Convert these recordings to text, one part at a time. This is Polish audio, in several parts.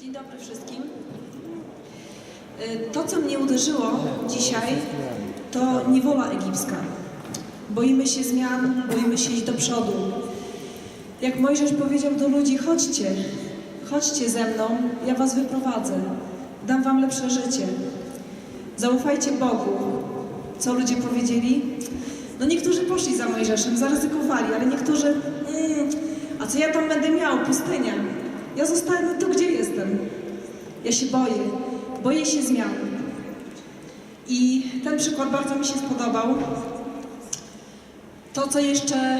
Dzień dobry wszystkim. Y, To, co mnie uderzyło dzisiaj, to niewola egipska. Boimy się zmian, boimy się iść do przodu. Jak Mojżesz powiedział do ludzi, chodźcie, chodźcie ze mną, ja was wyprowadzę, dam wam lepsze życie. Zaufajcie Bogu. Co ludzie powiedzieli? No niektórzy poszli za Mojżeszem, zaryzykowali, ale niektórzy, mm, a co ja tam będę miał? Pustynia. Ja zostanę tu, gdzie jestem. Ja się boję, boję się zmian. I ten przykład bardzo mi się spodobał. To, co jeszcze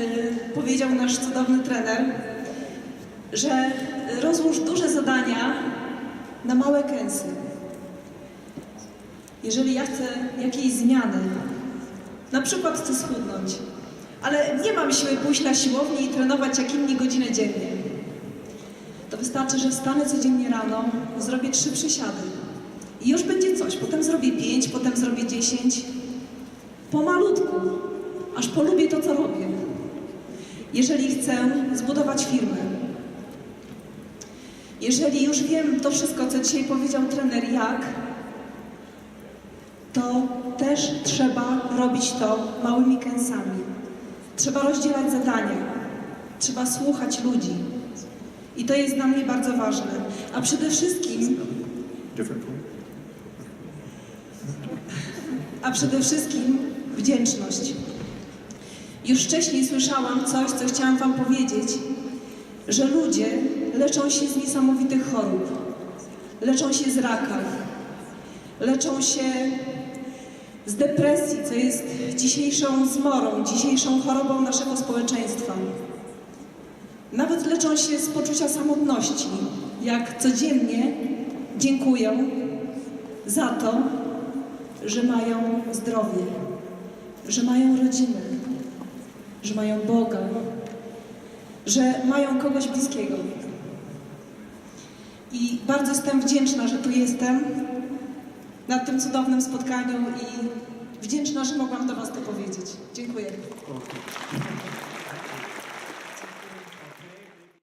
y, powiedział nasz cudowny trener, że rozłóż duże zadania na małe kęsy. Jeżeli ja chcę jakiejś zmiany, na przykład chcę schudnąć, ale nie mam siły pójść na siłownię i trenować jak inni godzinę dziennie, wystarczy, że wstanę codziennie rano, zrobię trzy przysiady i już będzie coś. Potem zrobię pięć, potem zrobię dziesięć. Pomalutku, aż polubię to, co robię. Jeżeli chcę zbudować firmę, jeżeli już wiem to wszystko, co dzisiaj powiedział trener, jak, to też trzeba robić to małymi kęsami. Trzeba rozdzielać zadania. Trzeba słuchać ludzi. I to jest dla mnie bardzo ważne. A przede wszystkim, a przede wszystkim wdzięczność. Już wcześniej słyszałam coś, co chciałam Wam powiedzieć, że ludzie leczą się z niesamowitych chorób. Leczą się z raka. Leczą się z depresji, co jest dzisiejszą zmorą, dzisiejszą chorobą naszego społeczeństwa. Nawet leczą się z poczucia samotności, jak codziennie dziękują za to, że mają zdrowie, że mają rodzinę, że mają Boga, że mają kogoś bliskiego. I bardzo jestem wdzięczna, że tu jestem na tym cudownym spotkaniu i wdzięczna, że mogłam do Was to powiedzieć. Dziękuję.